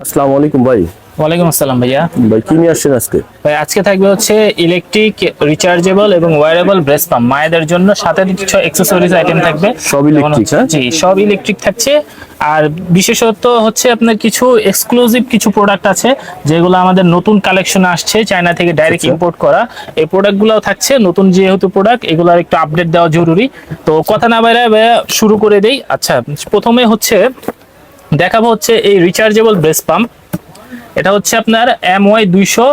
আসসালামু আলাইকুম ভাই। ওয়ালাইকুম আসসালাম ভাইয়া। ভাই কি নিয়ে আসছেন আজকে? ভাই আজকে থাকবে হচ্ছে ইলেকট্রিক রিচার্জেবল এবং ওয়্যারেবল ব্রেস পাম্প মায়েদের জন্য সাথে কিছু অ্যাক্সেসরিজ আইটেম থাকবে। সব হচ্ছে- হ্যাঁ? জি সব ইলেকট্রিক থাকছে। আর বিশেষত হচ্ছে আপনার কিছু এক্সক্লুসিভ কিছু প্রোডাক্ট আছে যেগুলো আমাদের নতুন কালেকশন আসছে চায়না থেকে ডাইরেক্ট আচ্ছা। ইম্পোর্ট করা। এই প্রোডাক্টগুলোও থাকছে নতুন যেহেতু প্রোডাক্ট এগুলোর একটু আপডেট দেওয়া জরুরি। তো কথা না বাইরে শুরু করে দেই। আচ্ছা প্রথমে হচ্ছে দেখাবো হচ্ছে এই রিচার্জেবল ব্রেস পাম্প এটা হচ্ছে আপনার এম ওয়াই দুইশো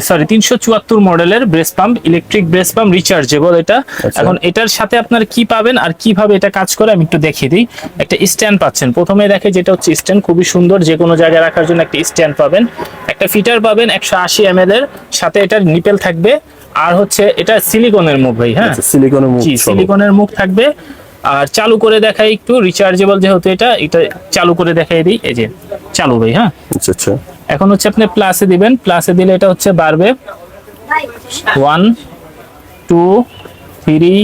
সরি তিনশো চুয়াত্তর মডেলের breast pump electric breast pump rechargeable এটা। আচ্ছা। এখন এটার সাথে আপনার কি পাবেন আর কীভাবে এটা কাজ করে আমি একটু দেখিয়ে দিই। একটা স্ট্যান্ড পাচ্ছেন। প্রথমে দেখে যেটা হচ্ছে স্ট্যান্ড খুবই সুন্দর যে কোনো জায়গায় রাখার জন্য একটা স্ট্যান্ড পাবেন। একটা ফিটার পাবেন একশো আশি এম এর সাথে এটার নিপেল থাকবে। আর হচ্ছে এটা সিলিকনের মুখ ভাই হ্যাঁ? সিলিকনের মুখ জি সিলিকনের মুখ থাকবে। আর চালু করে দেখাই একটু রিচার্জেবল যেহেতু এটা এটা চালু করে দেখাই দিই এই যে চালু ভাই হ্যাঁ? আচ্ছা আচ্ছা। এখন হচ্ছে আপনি প্লাসে দিবেন প্লাসে দিলে এটা হচ্ছে বাড়বে one two three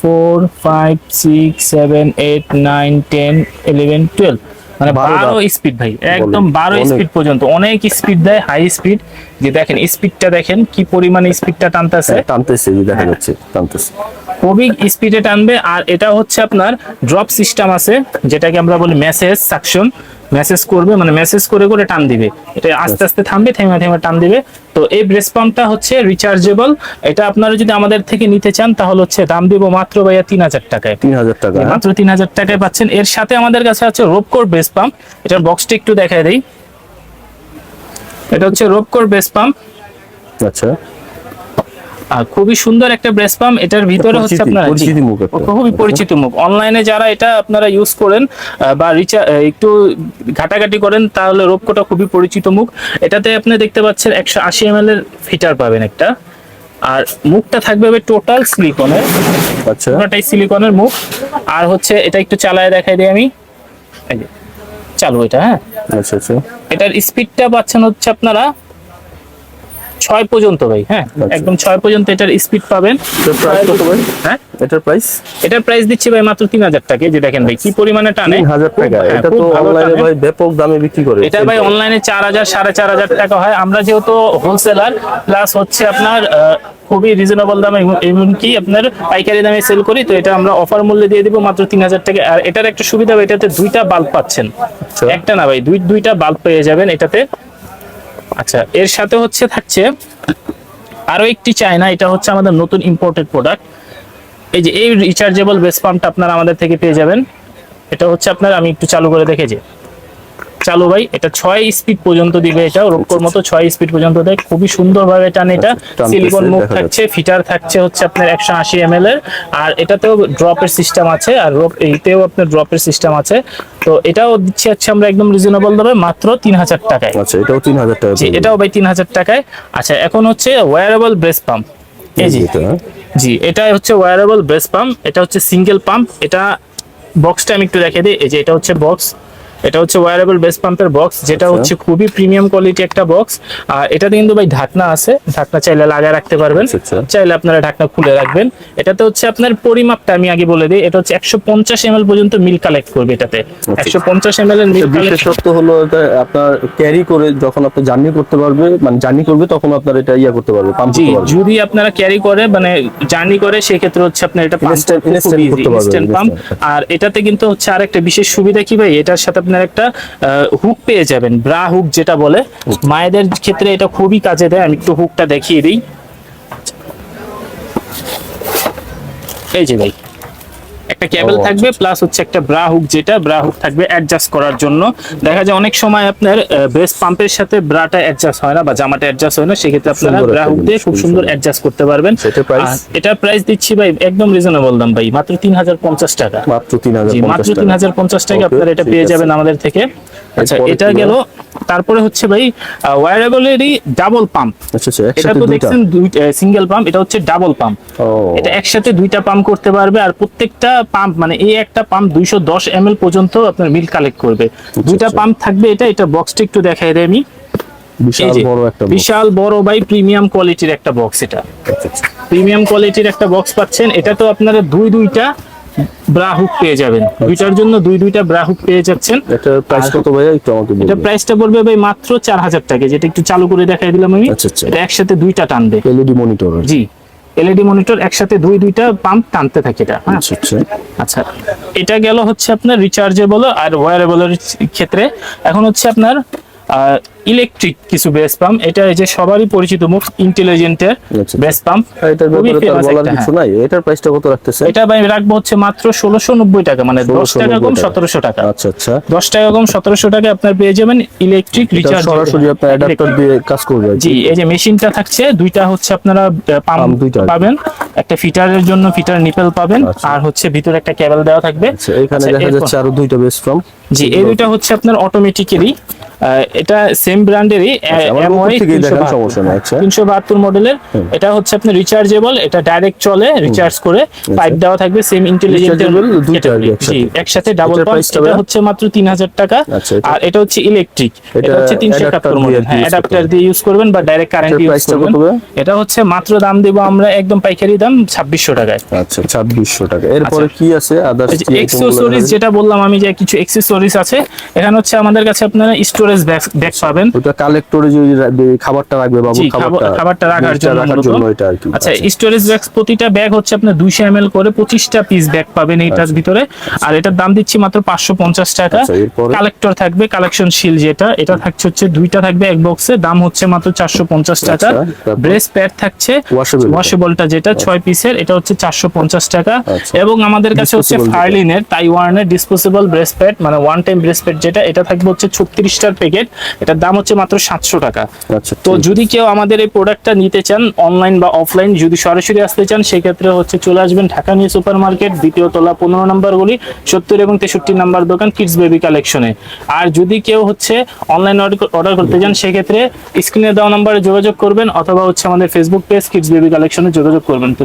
four five six seven eight nine ten eleven twelve মানে বারো স্পিড ভাই একদম বারো স্পিড পর্যন্ত। অনেক স্পিড দেয় হাই স্পিড যে দেখেন স্পিডটা দেখেন কি পরিমাণে স্পিডটা টানতেছে। হ্যাঁ, টানতেছে দেখা। যাচ্ছে টানতেছে। খুবই স্পিডে টানবে। আর এটা হচ্ছে আপনার ড্রপ সিস্টেম আছে যেটাকে আমরা বলি মেসেজ সাকশন মেসেজ করবে মানে মেসেজ করে করে টান দিবে। এটা আস্তে আস্তে থামবে থেমে থেমে টান দিবে। তো এই ব্রেস পাম্পটা হচ্ছে রিচার্জেবল এটা আপনারা যদি আমাদের থেকে নিতে চান তাহলে হচ্ছে দাম দিব মাত্র ভাইয়া তিন হাজার টাকায়। তিন হাজার টাকা? মাত্র তিন হাজার টাকায় পাচ্ছেন। এর সাথে আমাদের কাছে আছে রোপকোর ব্রেস পাম্প এটার বক্সটা একটু দেখায় দেই। এটা হচ্ছে রোপকোর ব্রেস পাম্প আচ্ছা। খুবই সুন্দর একটা ব্রেস পাম্প। এটার ভিতরে হচ্ছে আপনার মুখ খুবই পরিচিত মুখ। অনলাইনে যারা এটা আপনারা ইউজ করেন বা একটু ঘাটাঘাটি করেন তাহলে রোপকোটা খুবই পরিচিত মুখ। এটাতে আপনি দেখতে পাচ্ছেন একশো আশি এম এর ফিটার পাবেন একটা। আর মুখটা থাকবে টোটাল সিলিকনের আচ্ছা। পুরোটাই সিলিকনের মুখ। আর হচ্ছে এটা একটু চালায় দেখাই দিই আমি। চালু এটা হ্যাঁ? আচ্ছা আচ্ছা। এটার স্পিডটা পাচ্ছেন হচ্ছে আপনারা ছয় পর্যন্ত ভাই। হ্যাঁ আচ্ছা। একদম ছয় পর্যন্ত এটার স্পিড পাবেন। এটার প্রাইস কত ভাই? হ্যাঁ? এটার প্রাইস এটার প্রাইস দিচ্ছি ভাই মাত্র তিন হাজার টাকা যে দেখেন ভাই কি পরিমাণে টানে। হাজার টাকা। হ্যাঁ, এটা তো অনলাইনে ভাই ব্যাপক দামে বিক্রি করে। এটা ভাই অনলাইনে চার হাজার সাড়ে চার হাজার টাকা হয়। আমরা যেহেতু হোলসেলার প্লাস হচ্ছে আপনার আহ, খুবই রিজনেবল দামে এমনকি আপনার পাইকারি দামে সেল করি তো এটা আমরা অফার মূল্যে দিয়ে দিব মাত্র তিন হাজার টাকা। আর এটার একটা সুবিধা ভাই, এটাতে দুইটা বাল্ব পাচ্ছেন। আচ্ছা। একটা না ভাই দুই দুইটা বাল্ব পেয়ে যাবেন এটাতে। আচ্ছা এর সাথে হচ্ছে থাকছে আরও একটি চায়না, এটা হচ্ছে আমাদের নতুন ইম্পোর্টেড প্রোডাক্ট এই যে এই রিচার্জেবল বেস পাম্পটা আপনারা আমাদের থেকে পেয়ে যাবেন। এটা হচ্ছে আপনার, আমি একটু চালু করে দেখেছি। চালু ভাই এটা ছয় স্পিড পর্যন্ত দিবে এটা রোপকোর মতো ছয় স্পিড পর্যন্ত দেয়। খুবই সুন্দর ভাবে টান এটা। আচ্ছা, সিলিকন মুখ থাকছে ফিটার থাকছে হচ্ছে আপনার একশো আশি এম এর। আর এটাতেও ড্রপের সিস্টেম আছে আর রোপ এইতেও আপনার ড্রপের সিস্টেম আছে। তো এটাও দিচ্ছি হচ্ছে আমরা একদম রিজনেবল দামে মাত্র তিন হাজার টাকায়। আচ্ছা এটাও তিন হাজার টাকা এটাও ভাই তিন হাজার টাকায়। আচ্ছা এখন হচ্ছে ওয়্যারেবল ব্রেস পাম্প এই জি এটা? জি এটা হচ্ছে ওয়্যারেবল ব্রেস পাম্প এটা হচ্ছে সিঙ্গেল পাম্প এটা বক্সটা আমি একটু দেখিয়ে দিই। এই যে এটা হচ্ছে বক্স এটা হচ্ছে ওয়্যারেবল বেস পাম্পের বক্স যেটা আচ্ছা। হচ্ছে খুবই প্রিমিয়াম কোয়ালিটি একটা বক্স আর এটাতে কিন্তু ভাই ঢাকনা আছে ঢাকনা চাইলে লাগায় রাখতে পারবেন। আচ্ছা, আচ্ছা। চাইলে আপনারা ঢাকনা খুলে রাখবেন। এটাতে হচ্ছে আপনার পরিমাপটা আমি আগে বলে দিই এটা হচ্ছে একশো পঞ্চাশ এম পর্যন্ত মিল কালেক্ট করবে এটাতে। একশো পঞ্চাশ এম এর মিল এটা বিশেষত্ব হলো এটা আপনার ক্যারি করে যখন আপনি জার্নি করতে পারবে মানে জার্নি করবে তখন আপনার এটা ইয়া করতে পারবে পাম্প করতে পারবে। যদি আপনারা ক্যারি করে মানে জার্নি করে সেক্ষেত্রে হচ্ছে আপনার এটা instant করতে পাম্প আর এটাতে কিন্তু হচ্ছে আরেকটা বিশেষ সুবিধা কি ভাই? এটার সাথে আপনার একটা হুক পেয়ে যাবেন। ব্রা হুক যেটা বলে। মায়েদের ক্ষেত্রে এটা খুবই কাজে দেয়। আমি একটু হুকটা দেখিয়ে দিই। এই যে ভাই। একটা কেবল আচ্ছা, থাকবে প্লাস হচ্ছে একটা ব্রা হুক যেটা ব্রা হুক থাকবে অ্যাডজাস্ট করার জন্য। দেখা যায় অনেক সময় আপনার বেস পাম্পের সাথে ব্রাটা অ্যাডজাস্ট হয় না বা জামাটা অ্যাডজাস্ট হয় না সেক্ষেত্রে আপনারা ব্রা হুক দিয়ে খুব সুন্দর। অ্যাডজাস্ট করতে পারবেন। এটার প্রাইস দিচ্ছি ভাই একদম রিজনেবল দাম ভাই মাত্র তিন হাজার পঞ্চাশ টাকা। মাত্র তিন হাজার মাত্র পঞ্চাশ তিন টাকা। হাজার পঞ্চাশ টাকা আপনারা এটা পেয়ে যাবেন আমাদের থেকে। আচ্ছা এটা গেল তারপরে হচ্ছে ভাই ওয়ারেবলেরই ডাবল পাম্প আচ্ছা আচ্ছা এটা তো দুইটা? দেখছেন সিঙ্গেল পাম্প এটা হচ্ছে ডাবল পাম্প এটা একসাথে দুইটা পাম্প করতে পারবে আর প্রত্যেকটা পাম্প মানে এই একটা পাম্প দুইশো দশ এম পর্যন্ত আপনার মিল কালেক্ট করবে। দুইটা আচ্ছা। পাম্প থাকবে এটা এটা বক্সটা একটু দেখাই দেয় আমি। বিশাল বড় একটা বিশাল বড় বাই প্রিমিয়াম কোয়ালিটির একটা বক্স এটা। আচ্ছা, আচ্ছা। প্রিমিয়াম কোয়ালিটির একটা বক্স পাচ্ছেন। এটা তো আপনারা দুই দুইটা ব্রা হুক পেয়ে যাবেন। দুইটার জন্য দুই দুইটা ব্রা হুক পেয়ে যাচ্ছেন। এটার প্রাইস কত ভাইয়া? একটু আমাকে এটা প্রাইসটা পড়বে ভাই মাত্র চার হাজার টাকা। যেটা একটু চালু করে দেখাই দিলাম আমি। আচ্ছা, আচ্ছা। এটা একসাথে দুইটা টানবে। এলইডি মনিটর জি। এলইডি মনিটর একসাথে দুই দুইটা পাম্প টানতে থাকে এটা। হ্যাঁ। আচ্ছা আচ্ছা। আচ্ছা। এটা গেল হচ্ছে আপনার রিচার্জেবল আর ওয়্যারেবলের ক্ষেত্রে। এখন হচ্ছে আপনার ইলেকট্রিক কিছু বেস পাম্প এটা এই যে সবারই পরিচিত মুখ ইন্টেলিজেন্টের। বেস পাম্প খুবই তো বলার একটা, কিছু হ্যাঁ। নাই এটার প্রাইসটা কত রাখতেছে এটা ভাই রাখব হচ্ছে মাত্র ষোলোশো নব্বই টাকা মানে দশ 1690 টাকা কম টাকা। সতেরোশো টাকা আচ্ছা আচ্ছা দশ টাকা কম সতেরোশো টাকা আপনার পেয়ে যাবেন ইলেকট্রিক রিচার্জ সরাসরি আপনার অ্যাডাপ্টার দিয়ে কাজ করবে জি এই যে মেশিনটা থাকছে দুইটা হচ্ছে আপনারা পাম্প দুইটা। পাবেন একটা ফিটারের জন্য ফিটার নিপেল পাবেন আচ্ছা। আর হচ্ছে ভিতরে একটা কেবল দেওয়া থাকবে। আচ্ছা এখানে আচ্ছা, দেখা যাচ্ছে আরও দুইটা বেস ফ্রম। জি এই দুইটা হচ্ছে আপনার অটোমেটিক্যালি এটা সেম ব্র্যান্ডেরই। তিনশো বাহাত্তর মডেলের এটা হচ্ছে আপনার রিচার্জেবল এটা ডাইরেক্ট চলে রিচার্জ করে পাইপ দেওয়া থাকবে সেম জি একসাথে। ডাবল এটা হচ্ছে মাত্র তিন হাজার টাকা আর এটা হচ্ছে ইলেকট্রিক এটা হচ্ছে তিনশো একাত্তর মডেল হ্যাঁ অ্যাডাপ্টার দিয়ে ইউজ করবেন বা ডাইরেক্ট কারেন্ট ইউজ করবেন। এটা হচ্ছে মাত্র দাম দেবো আমরা একদম পাইকারি দাম। ছাব্বিশশো টাকায়। আচ্ছা ছাব্বিশশো টাকা। এরপরে কি আছে? আদার্স এক্সেসরিজ যেটা বললাম আমি যে কিছু এক্সেসরিজ আছে এখানে হচ্ছে আমাদের কাছে আপনারা স্টোরেজ ব্যাগ পাবেন। ওটা কালেক্টরে যে খাবারটা রাখবে বাবু খাবারটা খাবারটা রাখার জন্য এটা আর কি। আচ্ছা স্টোরেজ ব্যাগ প্রতিটা ব্যাগ হচ্ছে আপনার করে পঁচিশটা পিস ব্যাগ পাবেন এইটার ভিতরে। আর এটার দাম দিচ্ছি মাত্র পাঁচশো পঞ্চাশ টাকা। আচ্ছা, কালেক্টর থাকবে কালেকশন শিল যেটা এটা থাকছে হচ্ছে দুইটা থাকবে এক বক্সে দাম হচ্ছে মাত্র চারশো পঞ্চাশ টাকা। আচ্ছা, তারপর? ব্রেস প্যাড থাকছে। ওয়াশেবলটা যেটা ছয় পিসের এটা হচ্ছে চারশো পঞ্চাশ টাকা। আচ্ছা। এবং আমাদের কাছে হচ্ছে। ফার্লিনের তাইওয়ানের ডিসপোজেবল ব্রেস প্যাড মানে ওয়ান টাইম ব্রেস প্যাড যেটা এটা থাকবে হচ্ছে ছত্রিশটার প্যাকেট এটার দাম হচ্ছে মাত্র সাতশো টাকা। আচ্ছা তো যদি কেউ আমাদের এই প্রোডাক্টটা নিতে চান অনলাইন বা অফলাইন যদি সরাসরি আসতে চান সেক্ষেত্রে হচ্ছে চলে আসবেন ঢাকা নিউ সুপার মার্কেট দ্বিতীয় তলা পনেরো নম্বর গলি সত্তর এবং তেষট্টি নাম্বার দোকান কিডস বেবি কালেকশনে আর যদি কেউ হচ্ছে অনলাইন অর্ডার করতে চান সেক্ষেত্রে স্ক্রিনে দেওয়া নাম্বারে যোগাযোগ করবেন অথবা হচ্ছে আমাদের ফেসবুক পেজ কিডস বেবি কালেকশনে যোগাযোগ করবেন। তো